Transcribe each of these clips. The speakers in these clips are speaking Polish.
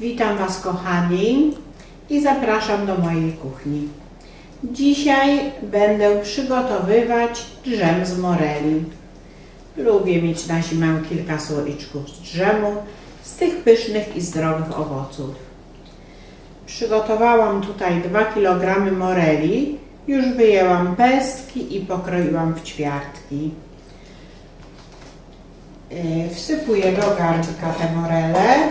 Witam Was kochani i zapraszam do mojej kuchni. Dzisiaj będę przygotowywać drzem z moreli. Lubię mieć na zimę kilka słoiczków z drzemu, z tych pysznych i zdrowych owoców. Przygotowałam tutaj 2 kg moreli. Już wyjęłam pestki i pokroiłam w ćwiartki. Yy, Wsypuję do garnka te morele.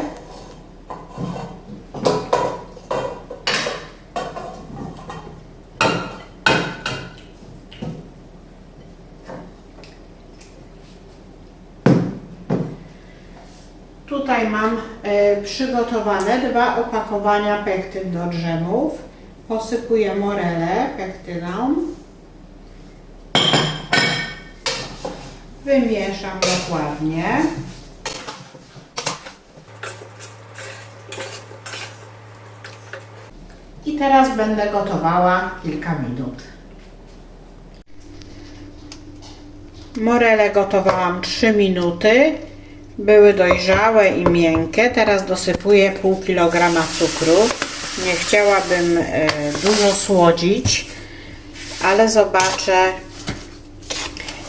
Tutaj mam e, przygotowane dwa opakowania pektyn do drzemów. Posypuję morele pektyną. Wymieszam dokładnie. I teraz będę gotowała kilka minut. Morele gotowałam 3 minuty. Były dojrzałe i miękkie. Teraz dosypuję pół kilograma cukru. Nie chciałabym e, dużo słodzić, ale zobaczę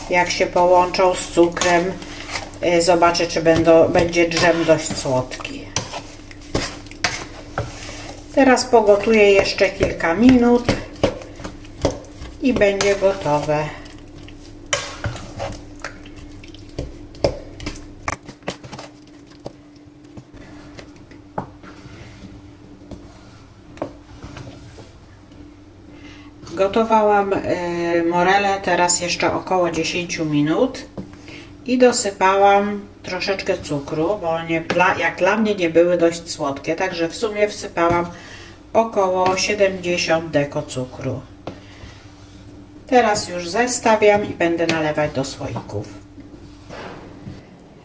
jak się połączą z cukrem. E, Zobaczę czy będą, będzie drzem dość słodki. Teraz pogotuję jeszcze kilka minut i będzie gotowe. Gotowałam y, morele teraz jeszcze około 10 minut i dosypałam troszeczkę cukru, bo nie, jak dla mnie nie były dość słodkie, także w sumie wsypałam około 70 deko cukru. Teraz już zestawiam i będę nalewać do słoików.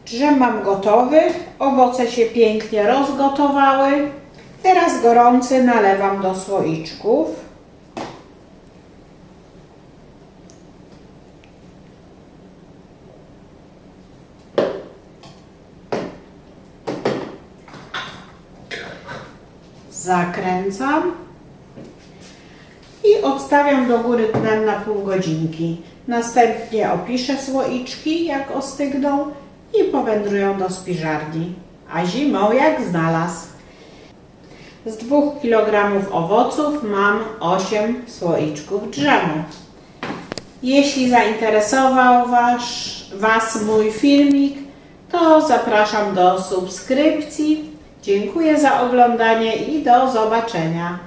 Drzem mam gotowy, owoce się pięknie rozgotowały. Teraz gorący nalewam do słoiczków. Zakręcam i odstawiam do góry dnem na pół godzinki. Następnie opiszę słoiczki, jak ostygną i powędrują do spiżarni. A zimą jak znalazł. Z 2 kg owoców mam 8 słoiczków drzemu. Jeśli zainteresował was, was mój filmik, to zapraszam do subskrypcji. Dziękuję za oglądanie i do zobaczenia.